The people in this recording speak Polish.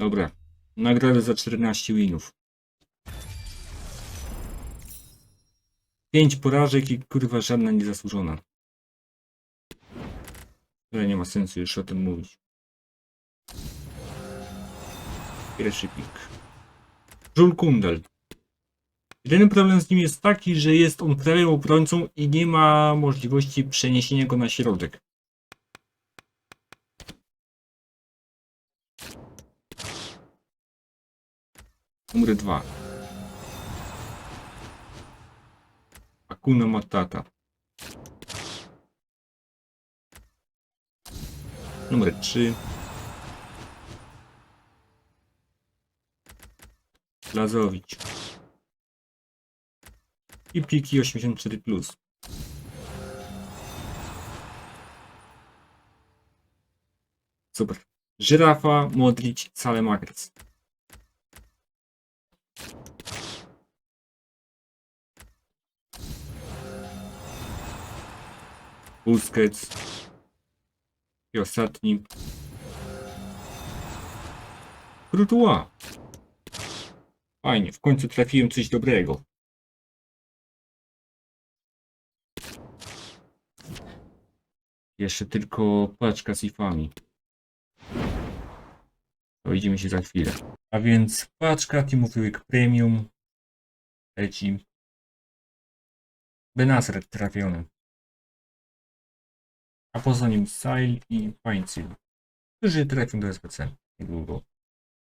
Dobra. Nagrodę za 14 winów. 5 porażek i kurwa żadna niezasłużona. Ale nie ma sensu już o tym mówić. Pierwszy pik. Żul Kundel. Jedyny problem z nim jest taki, że jest on prawym obrońcą i nie ma możliwości przeniesienia go na środek. Numer 2. Akuna Matata. Numer 3. Lazowicz. I pliki 84. Plus. Super. Żyrafa, Modric, Salemakrys. Busquets. I ostatni. Courtois. Fajnie, w końcu trafiłem coś dobrego. Jeszcze tylko paczka z ifami. To idziemy się za chwilę. A więc paczka Teamów Premium leci. Benasret trafiony. A poza nim Sile i Painsil, którzy trafią do SPC niedługo.